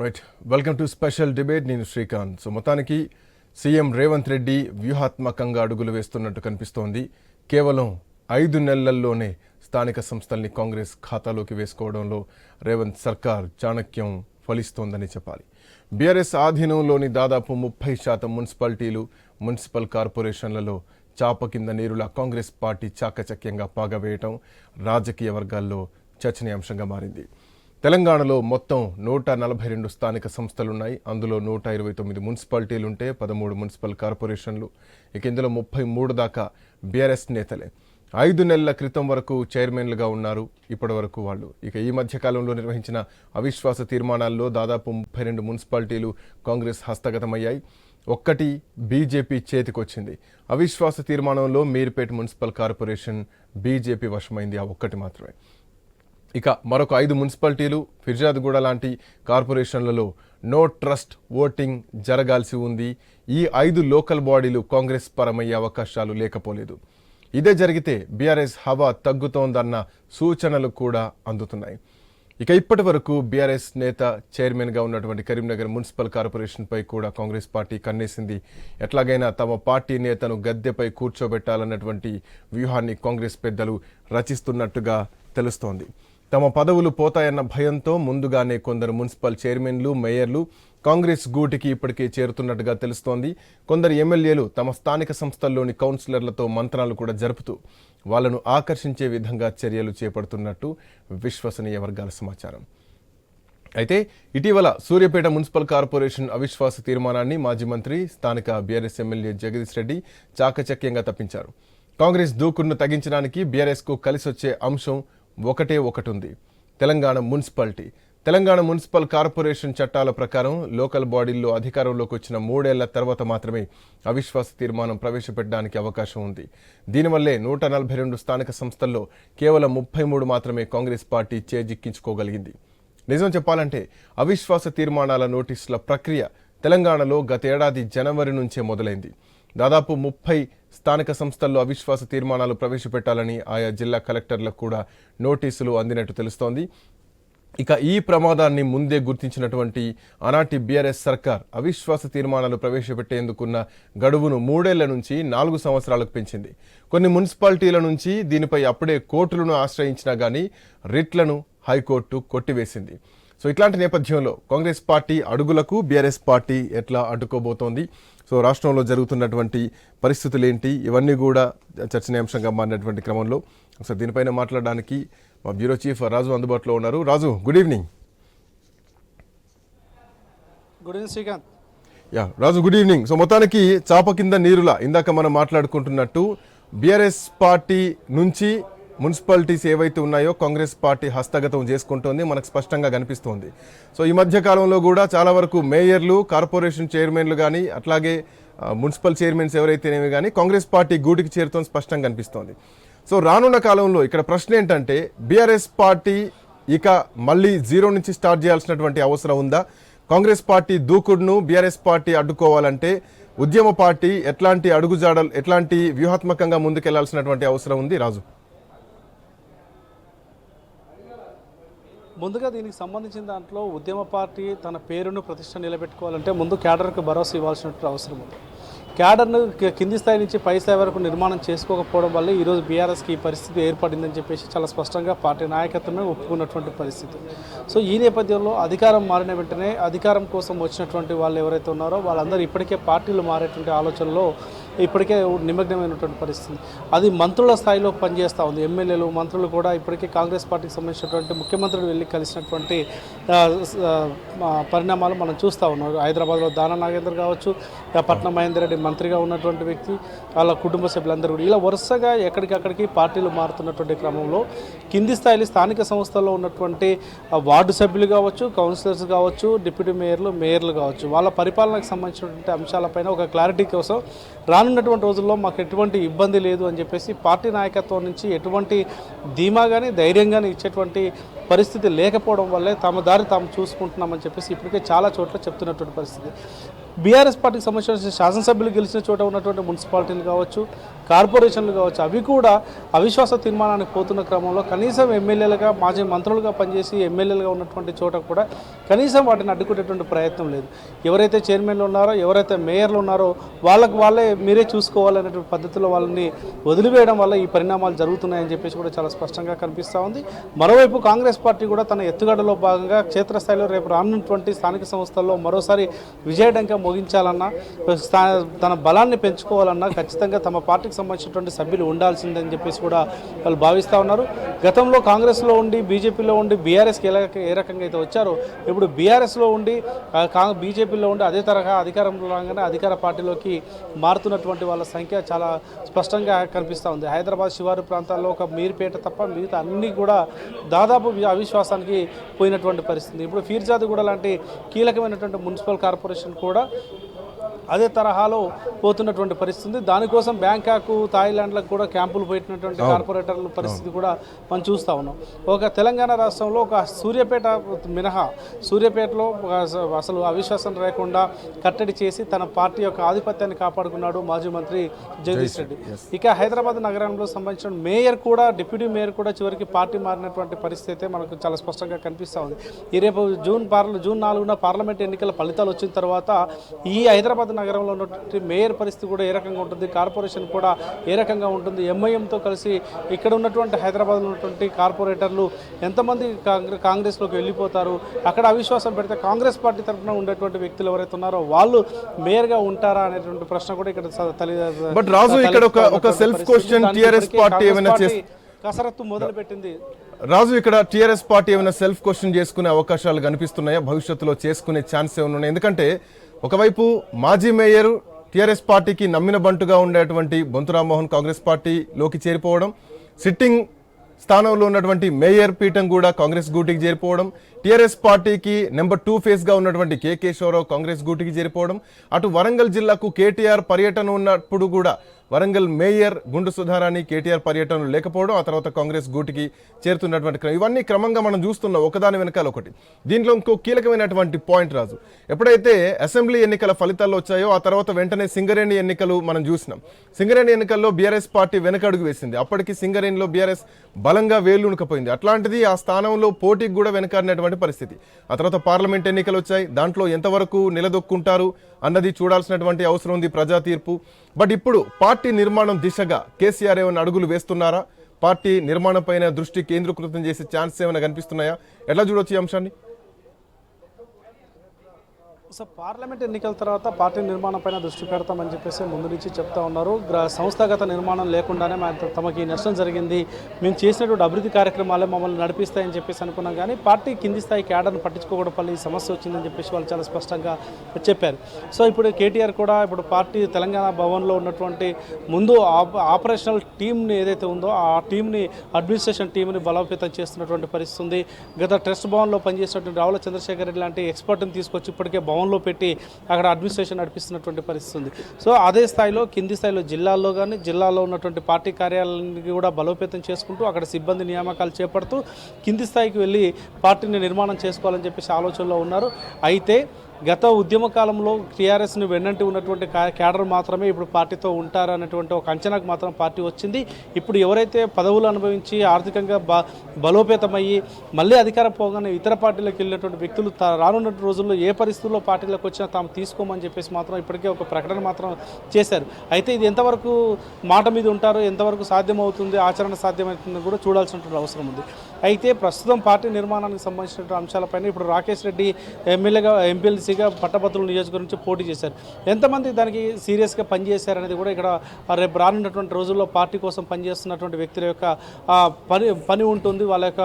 Right welcome to special debate నేను Srikanth. So మొత్తానికి CM Revanth Reddy వ్యూహాత్మకంగా అడుగులు వేస్తున్నట్టు కనిపిస్తోంది. కేవలం ఐదు నెలల్లోనే స్థానిక సంస్థల్ని కాంగ్రెస్ ఖాతాలోకి వేసుకోవడంలో రేవంత్ సర్కార్ చాణక్యం ఫలిస్తోందని చెప్పాలి. బీఆర్ఎస్ ఆధీనంలోని దాదాపు ముప్పై శాతం మున్సిపాలిటీలు మున్సిపల్ కార్పొరేషన్లలో చాప కింద నీరులా కాంగ్రెస్ పార్టీ చాకచక్యంగా పాగవేయటం రాజకీయ వర్గాల్లో చర్చనీయాంశంగా మారింది. తెలంగాణలో మొత్తం నూట నలభై రెండు స్థానిక సంస్థలున్నాయి. అందులో నూట ఇరవై తొమ్మిది మున్సిపాలిటీలుంటే పదమూడు మున్సిపల్ కార్పొరేషన్లు. ఇక ఇందులో ముప్పై మూడు దాకా బీఆర్ఎస్ నేతలే. ఐదు నెలల క్రితం వరకు చైర్మన్లుగా ఉన్నారు ఇప్పటి వరకు వాళ్ళు. ఇక ఈ మధ్యకాలంలో నిర్వహించిన అవిశ్వాస తీర్మానాల్లో దాదాపు ముప్పై రెండు మున్సిపాలిటీలు కాంగ్రెస్ హస్తగతమయ్యాయి. ఒక్కటి బీజేపీ చేతికొచ్చింది. అవిశ్వాస తీర్మానంలో మీర్పేట్ మున్సిపల్ కార్పొరేషన్ బీజేపీ వశమైంది. ఆ ఒక్కటి మాత్రమే. ఇక మరొక ఐదు మున్సిపాలిటీలు ఫిర్జాద్గూడ లాంటి కార్పొరేషన్లలో నో ట్రస్ట్ ఓటింగ్ జరగాల్సి ఉంది. ఈ ఐదు లోకల్ బాడీలు కాంగ్రెస్ పరమయ్యే అవకాశాలు లేకపోలేదు. ఇదే జరిగితే బీఆర్ఎస్ హవా తగ్గుతోందన్న సూచనలు కూడా అందుతున్నాయి. ఇక ఇప్పటి వరకు బీఆర్ఎస్ నేత చైర్మన్గా ఉన్నటువంటి కరీంనగర్ మున్సిపల్ కార్పొరేషన్పై కూడా కాంగ్రెస్ పార్టీ కన్నేసింది. ఎట్లాగైనా తమ పార్టీ నేతను గద్దెపై కూర్చోబెట్టాలన్నటువంటి వ్యూహాన్ని కాంగ్రెస్ పెద్దలు రచిస్తున్నట్టుగా తెలుస్తోంది. తమ పదవులు పోతాయన్న భయంతో ముందుగానే కొందరు మున్సిపల్ చైర్మన్లు మేయర్లు కాంగ్రెస్ గూటికి ఇప్పటికే చేరుతున్నట్టుగా తెలుస్తోంది. కొందరు ఎమ్మెల్యేలు తమ స్థానిక సంస్థల్లోని కౌన్సిలర్లతో మంత్రాలు కూడా జరుపుతూ వాళ్ళను ఆకర్షించే విధంగా చర్యలు చేపడుతున్నట్టు విశ్వసనీయ వర్గాల సమాచారం. అయితే ఇటీవల సూర్యాపేట మున్సిపల్ కార్పొరేషన్ అవిశ్వాస తీర్మానాన్ని మాజీ మంత్రి స్థానిక బీఆర్ఎస్ ఎమ్మెల్యే జగదీష్ రెడ్డి చాకచక్యంగా తప్పించారు. కాంగ్రెస్ దూకుడును తగ్గించడానికి బీఆర్ఎస్కు కలిసొచ్చే అంశం ఒకటే ఒకటి ఉంది Telangana municipality. Telangana municipal corporation చట్టాల ప్రకారం లోకల్ బాడీల్లో అధికారంలోకి వచ్చిన మూడేళ్ళ తర్వాత మాత్రమే అవిశ్వాస తీర్మానం ప్రవేశపెట్టడానికి అవకాశం ఉంది. దీనివల్లే నూట నలభై రెండు స్థానిక సంస్థల్లో కేవలం ముప్పై మూడు మాత్రమే కాంగ్రెస్ పార్టీ చేజిక్కించుకోగలిగింది. నిజం చెప్పాలంటే అవిశ్వాస తీర్మానాల నోటీసుల ప్రక్రియ తెలంగాణలో గతేడాది జనవరి నుంచే మొదలైంది. దాదాపు ముప్పై స్థానిక సంస్థల్లో అవిశ్వాస తీర్మానాలు ప్రవేశపెట్టాలని ఆయా జిల్లా కలెక్టర్లకు కూడా నోటీసులు అందినట్టు తెలుస్తోంది. ఇక ఈ ప్రమాదాన్ని ముందే గుర్తించినటువంటి ఆనాటి బీఆర్ఎస్ సర్కార్ అవిశ్వాస తీర్మానాలు ప్రవేశపెట్టేందుకున్న గడువును మూడేళ్ళ నుంచి నాలుగు సంవత్సరాలకు పెంచింది. కొన్ని మున్సిపాలిటీల నుంచి దీనిపై అప్పుడే కోర్టులను ఆశ్రయించినా గానీ రిట్లను హైకోర్టు కొట్టివేసింది. సో ఇట్లాంటి నేపథ్యంలో కాంగ్రెస్ పార్టీ అడుగులకు బీఆర్ఎస్ పార్టీ ఎట్లా అడ్డుకోబోతోంది? సో రాష్ట్రంలో జరుగుతున్నటువంటి పరిస్థితులు ఏంటి ఇవన్నీ కూడా చర్చనీయాంశంగా మారినటువంటి క్రమంలో. ఒకసారి దీనిపైన మాట్లాడడానికి మా బ్యూరో చీఫ్ రాజు అందుబాటులో ఉన్నారు. Raju good evening good evening Srikanth yeah Raju good evening so మొత్తానికి చాప కింద నీరులా ఇందాక మనం మాట్లాడుకుంటున్నట్టు బీఆర్ఎస్ పార్టీ నుంచి మున్సిపాలిటీస్ ఏవైతే ఉన్నాయో కాంగ్రెస్ పార్టీ హస్తగతం చేసుకుంటోంది మనకు స్పష్టంగా కనిపిస్తోంది. సో ఈ మధ్య కాలంలో కూడా చాలా వరకు మేయర్లు కార్పొరేషన్ చైర్మన్లు కానీ అట్లాగే మున్సిపల్ చైర్మన్స్ ఎవరైతేనేవి కానీ కాంగ్రెస్ పార్టీ గూటికి చేరుతోంది స్పష్టంగా కనిపిస్తోంది. సో రానున్న కాలంలో ఇక్కడ ప్రశ్న ఏంటంటే బీఆర్ఎస్ పార్టీ ఇక మళ్ళీ జీరో నుంచి స్టార్ట్ చేయాల్సినటువంటి అవసరం ఉందా? కాంగ్రెస్ పార్టీ దూకుడును బీఆర్ఎస్ పార్టీ అడ్డుకోవాలంటే ఉద్యమ పార్టీ ఎట్లాంటి అడుగుజాడలు ఎట్లాంటి వ్యూహాత్మకంగా ముందుకెళ్ళాల్సినటువంటి అవసరం ఉంది? రాజు. ముందుగా దీనికి సంబంధించిన దాంట్లో ఉద్యమ పార్టీ తన పేరును ప్రతిష్ట నిలబెట్టుకోవాలంటే ముందు క్యాడర్కు భరోసా ఇవ్వాల్సినటువంటి అవసరం ఉంది. క్యాడర్ను కింది స్థాయి నుంచి పై స్థాయి వరకు నిర్మాణం చేసుకోకపోవడం వల్ల ఈరోజు బీఆర్ఎస్కి ఈ పరిస్థితి ఏర్పడిందని చెప్పేసి చాలా స్పష్టంగా పార్టీ నాయకత్వమే ఒప్పుకున్నటువంటి పరిస్థితి. సో ఈ నేపథ్యంలో అధికారం మారిన వెంటనే అధికారం కోసం వచ్చినటువంటి వాళ్ళు ఎవరైతే ఉన్నారో వాళ్ళందరూ ఇప్పటికే పార్టీలు మారేటువంటి ఆలోచనలో ఇప్పటికే నిమగ్నమైనటువంటి పరిస్థితి. అది మంత్రుల స్థాయిలో పనిచేస్తూ ఉంది. ఎమ్మెల్యేలు మంత్రులు కూడా ఇప్పటికే కాంగ్రెస్ పార్టీకి సంబంధించినటువంటి ముఖ్యమంత్రులు వెళ్ళి కలిసినటువంటి పరిణామాలు మనం చూస్తూ ఉన్నాం. హైదరాబాద్లో దానా నాగేందర్ కావచ్చు పట్నం మహేందర్ రెడ్డి మంత్రిగా ఉన్నటువంటి వ్యక్తి వాళ్ళ కుటుంబ సభ్యులందరూ కూడా. ఇలా వరుసగా ఎక్కడికక్కడికి పార్టీలు మారుతున్నటువంటి క్రమంలో కింది స్థాయిలో స్థానిక సంస్థల్లో ఉన్నటువంటి వార్డు సభ్యులు కావచ్చు కౌన్సిలర్స్ కావచ్చు డిప్యూటీ మేయర్లు మేయర్లు కావచ్చు వాళ్ళ పరిపాలనకు సంబంధించినటువంటి అంశాలపైన ఒక క్లారిటీ కోసం రానున్నటువంటి రోజుల్లో మాకు ఎటువంటి ఇబ్బంది లేదు అని చెప్పేసి పార్టీ నాయకత్వం నుంచి ఎటువంటి ధీమా కానీ ధైర్యం కానీ ఇచ్చేటువంటి పరిస్థితి లేకపోవడం వల్లే తమ దారి తాము చూసుకుంటున్నామని చెప్పేసి ఇప్పటికే చాలా చోట్ల చెప్తున్నటువంటి పరిస్థితి. బీఆర్ఎస్ పార్టీకి సంబంధించిన శాసనసభ్యులు గెలిచిన చోట ఉన్నటువంటి మున్సిపాలిటీలు కావచ్చు కార్పొరేషన్లు కావచ్చు అవి కూడా అవిశ్వాస తీర్మానానికి పోతున్న క్రమంలో కనీసం ఎమ్మెల్యేలుగా మాజీ మంత్రులుగా పనిచేసి ఎమ్మెల్యేలుగా ఉన్నటువంటి చోట కూడా కనీసం వాటిని అడ్డుకునేటువంటి ప్రయత్నం లేదు. ఎవరైతే చైర్మన్లు ఉన్నారో ఎవరైతే మేయర్లు ఉన్నారో వాళ్ళకు వాళ్ళే మీరే చూసుకోవాలనేటువంటి పద్ధతిలో వాళ్ళని వదిలివేయడం వల్ల ఈ పరిణామాలు జరుగుతున్నాయని చెప్పేసి కూడా చాలా స్పష్టంగా కనిపిస్తూ ఉంది. మరోవైపు కాంగ్రెస్ పార్టీ కూడా తన ఎత్తుగడలో భాగంగా క్షేత్రస్థాయిలో రేపు రానున్నటువంటి స్థానిక సంస్థల్లో మరోసారి విజయడంక మోగించాలన్నా తన బలాన్ని పెంచుకోవాలన్నా ఖచ్చితంగా తమ పార్టీకి సంబంధించినటువంటి సభ్యులు ఉండాల్సిందని చెప్పేసి కూడా వాళ్ళు భావిస్తూ ఉన్నారు. గతంలో కాంగ్రెస్లో ఉండి బీజేపీలో ఉండి బీఆర్ఎస్కి ఎలా ఏ రకంగా అయితే వచ్చారో ఇప్పుడు బీఆర్ఎస్లో ఉండి కా- బీజేపీలో ఉండి అదే తరహా అధికారంలో రాగానే అధికార పార్టీలోకి మారుతున్నటువంటి వాళ్ళ సంఖ్య చాలా స్పష్టంగా కనిపిస్తూ ఉంది. హైదరాబాద్ శివారు ప్రాంతాల్లో ఒక మీరుపేట తప్ప మిగతా అన్నీ కూడా దాదాపు అవిశ్వాసానికి పోయినటువంటి పరిస్థితి. ఇప్పుడు ఫీర్జాదిగూడ లాంటి కీలకమైనటువంటి మున్సిపల్ కార్పొరేషన్ కూడా అదే తరహాలో పోతున్నటువంటి పరిస్థితి ఉంది దానికోసం బ్యాంకాక్ థాయిలాండ్లకు కూడా క్యాంపులు పెట్టినటువంటి కార్పొరేటర్ల పరిస్థితి కూడా మనం చూస్తూ ఉన్నాం. ఒక తెలంగాణ రాష్ట్రంలో ఒక సూర్యాపేట మినహా సూర్యాపేటలో అసలు అవిశ్వాసం లేకుండా కట్టడి చేసి తన పార్టీ యొక్క ఆధిపత్యాన్ని కాపాడుకున్నాడు మాజీ మంత్రి జగదీష్ రెడ్డి. ఇక హైదరాబాద్ నగరంలో సంబంధించిన మేయర్ కూడా డిప్యూటీ మేయర్ కూడా చివరికి పార్టీ మారినటువంటి పరిస్థితి అయితే మనకు చాలా స్పష్టంగా కనిపిస్తూ ఉంది. ఈ రేపు జూన్ పార్ల జూన్ నాలుగున పార్లమెంట్ ఎన్నికల ఫలితాలు వచ్చిన తర్వాత ఈ హైదరాబాద్ నగరంలో ఉన్నటువంటి మేయర్ పరిస్థితి కూడా ఏ రకంగా ఉంటుంది? కార్పొరేషన్ కూడా ఏ రకంగా ఉంటుంది? ఎంఐఎంతో కలిసి ఇక్కడ ఉన్నటువంటి హైదరాబాద్లో ఉన్నటువంటి కార్పొరేటర్లు ఎంతమంది కాంగ్రెస్ కాంగ్రెస్లోకి వెళ్ళిపోతారు? అక్కడ అవిశ్వాసం పెడితే కాంగ్రెస్ పార్టీ తరఫున ఉండేటువంటి వ్యక్తులు ఎవరైతే ఉన్నారో వాళ్ళు మేయర్గా ఉంటారా అనేటువంటి ప్రశ్న కూడా ఇక్కడ తల్లి బట్ రాజు ఇక్కడ ఒక- TRS ఇప్పటికే పార్టీ ఏమైనా కసరత్తు మొదలు పెట్టింది రాజు ఇక్కడ టీఆర్ఎస్ పార్టీ ఏమైనా సెల్ఫ్ క్వశ్చన్ చేసుకునే అవకాశాలు కనిపిస్తున్నాయా? భవిష్యత్తులో చేసుకునే ఛాన్స్ ఏమైనా ఉన్నాయి? ఎందుకంటే ఒకవైపు మాజీ మేయర్ టీఆర్ఎస్ పార్టీకి నమ్మిన బంటుగా ఉండేటువంటి బొంతు రామ్మోహన్ కాంగ్రెస్ పార్టీలోకి చేరిపోవడం సిట్టింగ్ స్థానంలో ఉన్నటువంటి మేయర్ పీఠం కూడా కాంగ్రెస్ గూటికి చేరిపోవడం టీఆర్ఎస్ పార్టీకి నెంబర్ టూ ఫేస్గా ఉన్నటువంటి కే కేశవరావు కాంగ్రెస్ గూటికి చేరిపోవడం అటు వరంగల్ జిల్లాకు కేటీఆర్ పర్యటన ఉన్నప్పుడు కూడా వరంగల్ మేయర్ గుండు సుధారాణి కేటీఆర్ పర్యటనలు లేకపోవడం ఆ తర్వాత కాంగ్రెస్ గూటికి చేరుతున్నటువంటి క్రమం ఇవన్నీ క్రమంగా మనం చూస్తున్నాం ఒకదాని వెనకాల ఒకటి. దీంట్లో ఇంకో కీలకమైనటువంటి పాయింట్ రాజు. ఎప్పుడైతే అసెంబ్లీ ఎన్నికల ఫలితాలు వచ్చాయో ఆ తర్వాత వెంటనే సింగరేణి ఎన్నికలు మనం చూసినాం. సింగరేణి ఎన్నికల్లో బీఆర్ఎస్ పార్టీ వెనకడుగు వేసింది. అప్పటికి సింగరేణిలో బీఆర్ఎస్ బలంగా వేలునుకపోయింది అట్లాంటిది ఆ స్థానంలో పోటీకి కూడా వెనకాడినటువంటి పరిస్థితి. ఆ తర్వాత పార్లమెంట్ ఎన్నికలు వచ్చాయి. దాంట్లో ఎంతవరకు నిలదొక్కుంటారు? అన్నది చూడాల్సినటువంటి అవసరం ఉంది ప్రజా తీర్పు. బట్ ఇప్పుడు పార్టీ నిర్మాణం దిశగా కేసీఆర్ ఏమైనా అడుగులు వేస్తున్నారా? పార్టీ నిర్మాణం పైన దృష్టి కేంద్రీకృతం చేసే ఛాన్స్ ఏమైనా కనిపిస్తున్నాయా? ఎట్లా చూడొచ్చు ఈ అంశాన్ని? సో పార్లమెంట్ ఎన్నికల తర్వాత పార్టీ నిర్మాణం పైన దృష్టి పెడతామని చెప్పేసి ముందు నుంచి చెప్తా ఉన్నారు. సంస్థాగత నిర్మాణం లేకుండానే మా తమకి నష్టం జరిగింది. మేము చేసినటువంటి అభివృద్ధి కార్యక్రమాలే మమ్మల్ని నడిపిస్తాయని చెప్పేసి అనుకున్నాం కానీ పార్టీ కింది స్థాయి క్యాడర్ను పట్టించుకోవడం వల్ల ఈ సమస్య వచ్చిందని చెప్పేసి వాళ్ళు చాలా స్పష్టంగా చెప్పారు. సో ఇప్పుడు కేటీఆర్ కూడా ఇప్పుడు పార్టీ తెలంగాణ భవన్లో ఉన్నటువంటి ముందు ఆపరేషనల్ టీంని ఏదైతే ఉందో ఆ టీంని అడ్మినిస్ట్రేషన్ టీంని బలోపేతం చేస్తున్నటువంటి పరిస్థితి ఉంది. గత ట్రస్ట్ భవన్లో పనిచేసినటువంటి రావుల చంద్రశేఖర్ రెడ్డి లాంటి ఎక్స్పర్ట్ని తీసుకొచ్చి ఇప్పటికే భవన్లో పెట్టి అక్కడ అడ్మినిస్ట్రేషన్ నడిపిస్తున్నటువంటి పరిస్థితి ఉంది. సో అదే స్థాయిలో కింది స్థాయిలో జిల్లాల్లో కానీ జిల్లాలో ఉన్నటువంటి పార్టీ కార్యాలయాన్ని కూడా బలోపేతం చేసుకుంటూ అక్కడ సిబ్బంది నియామకాలు చేపడుతూ కింది స్థాయికి వెళ్ళి పార్టీని నిర్మాణం చేసుకోవాలని చెప్పేసి ఆలోచనలో ఉన్నారు. అయితే గత ఉద్యమ కాలంలో టీఆర్ఎస్ని వెన్నంటి ఉన్నటువంటి క్యాడర్ మాత్రమే ఇప్పుడు పార్టీతో ఉంటారు అనేటువంటి ఒక అంచనాకు మాత్రం పార్టీ వచ్చింది. ఇప్పుడు ఎవరైతే పదవులు అనుభవించి ఆర్థికంగా బ బలోపేతమయ్యి మళ్ళీ అధికారం పోగానే ఇతర పార్టీలకు వెళ్ళినటువంటి వ్యక్తులు తా- రానున్న రోజుల్లో ఏ పరిస్థితుల్లో పార్టీలకు వచ్చినా తాము తీసుకోమని చెప్పేసి మాత్రం ఇప్పటికే ఒక ప్రకటన మాత్రం చేశారు. అయితే ఇది ఎంతవరకు మాట మీద ఉంటారో ఎంతవరకు సాధ్యమవుతుంది ఆచరణ సాధ్యమవుతుందో కూడా చూడాల్సినటువంటి అవసరం ఉంది. అయితే ప్రస్తుతం పార్టీ నిర్మాణానికి సంబంధించినటువంటి అంశాలపైన ఇప్పుడు రాకేష్ రెడ్డి ఎమ్మెల్యేగా ఎమ్మెల్సీగా పట్టభద్రుల నియోజకవర్గం నుంచి పోటీ చేశారు. ఎంతమంది దానికి సీరియస్గా పనిచేశారనేది కూడా ఇక్కడ రేపు రానున్నటువంటి రోజుల్లో పార్టీ కోసం పనిచేస్తున్నటువంటి వ్యక్తుల యొక్క పని పని ఉంటుంది వాళ్ళ యొక్క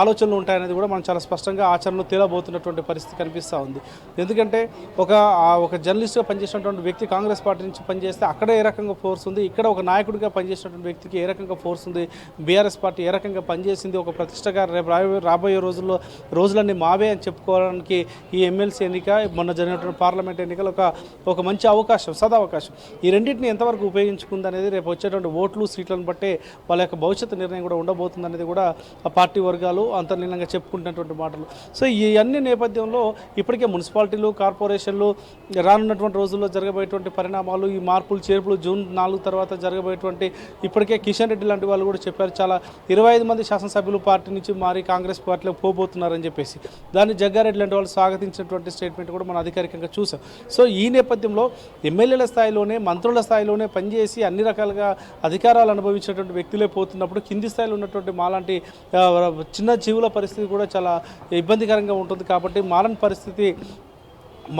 ఆలోచనలు ఉంటాయనేది కూడా మనం చాలా స్పష్టంగా ఆచరణలో తేలబోతున్నటువంటి పరిస్థితి కనిపిస్తూ ఉంది. ఎందుకంటే ఒక ఒక జర్నలిస్ట్గా పనిచేసినటువంటి వ్యక్తి కాంగ్రెస్ పార్టీ నుంచి పనిచేస్తే అక్కడ ఏ రకంగా ఫోర్స్ ఉంది ఇక్కడ ఒక నాయకుడిగా పనిచేసినటువంటి వ్యక్తికి ఏ రకంగా ఫోర్స్ ఉంది బీఆర్ఎస్ పార్టీ ఏ రకంగా పనిచేసింది ఒక ప్రతిష్టగా రేపు రాబోయే రాబోయే రోజుల్లో రోజులన్నీ మావే అని చెప్పుకోవడానికి ఈ ఎమ్మెల్సీ ఎన్నిక మొన్న జరిగినటువంటి పార్లమెంట్ ఎన్నికలు ఒక ఒక మంచి అవకాశం సదావకాశం. ఈ రెండింటిని ఎంతవరకు ఉపయోగించుకుంది అనేది రేపు వచ్చేటువంటి ఓట్లు సీట్లను బట్టే వాళ్ళ యొక్క భవిష్యత్తు నిర్ణయం కూడా ఉండబోతుంది అనేది కూడా ఆ పార్టీ వర్గాలు అంతర్లీనంగా చెప్పుకుంటున్నటువంటి మాటలు. సో ఈ అన్ని నేపథ్యంలో ఇప్పటికే మున్సిపాలిటీలు కార్పొరేషన్లు రానున్నటువంటి రోజుల్లో జరగబోయేటువంటి పరిణామాలు ఈ మార్పులు చేర్పులు జూన్ నాలుగు తర్వాత జరగబోయేటువంటి ఇప్పటికే కిషన్ రెడ్డి లాంటి వాళ్ళు కూడా చెప్పారు చాలా ఇరవై ఐదు మంది శాసనసభ్యులు పార్టీ నుంచి మారి కాంగ్రెస్ పార్టీలో పోబోతున్నారని చెప్పేసి. దాన్ని జగ్గారెడ్డి లాంటి వాళ్ళు స్వాగతించినటువంటి స్టేట్మెంట్ కూడా మనం అధికారికంగా చూసాం. సో ఈ నేపథ్యంలో ఎమ్మెల్యేల స్థాయిలోనే మంత్రుల స్థాయిలోనే పనిచేసి అన్ని రకాలుగా అధికారాలు అనుభవించినటువంటి వ్యక్తులే పోతున్నప్పుడు కింది స్థాయిలో ఉన్నటువంటి మాలాంటి చిన్న జీవుల పరిస్థితి కూడా చాలా ఇబ్బందికరంగా ఉంటుంది. కాబట్టి మాలని పరిస్థితి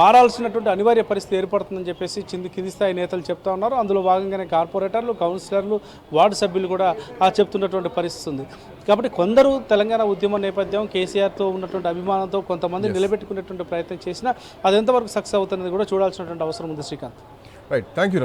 మారాల్సినటువంటి అనివార్య పరిస్థితి ఏర్పడుతుందని చెప్పేసి కింది కింది స్థాయి నేతలు చెప్తా ఉన్నారు. అందులో భాగంగానే కార్పొరేటర్లు కౌన్సిలర్లు వార్డు సభ్యులు కూడా ఆ చెప్తున్నటువంటి పరిస్థితి ఉంది. కాబట్టి కొందరు తెలంగాణ ఉద్యమ నేపథ్యం కేసీఆర్తో ఉన్నటువంటి అభిమానంతో కొంతమంది నిలబెట్టుకునేటువంటి ప్రయత్నం చేసినా అది ఎంతవరకు సక్సెస్ అవుతున్నది కూడా చూడాల్సినటువంటి అవసరం ఉంది శ్రీకాంత్. Right thank you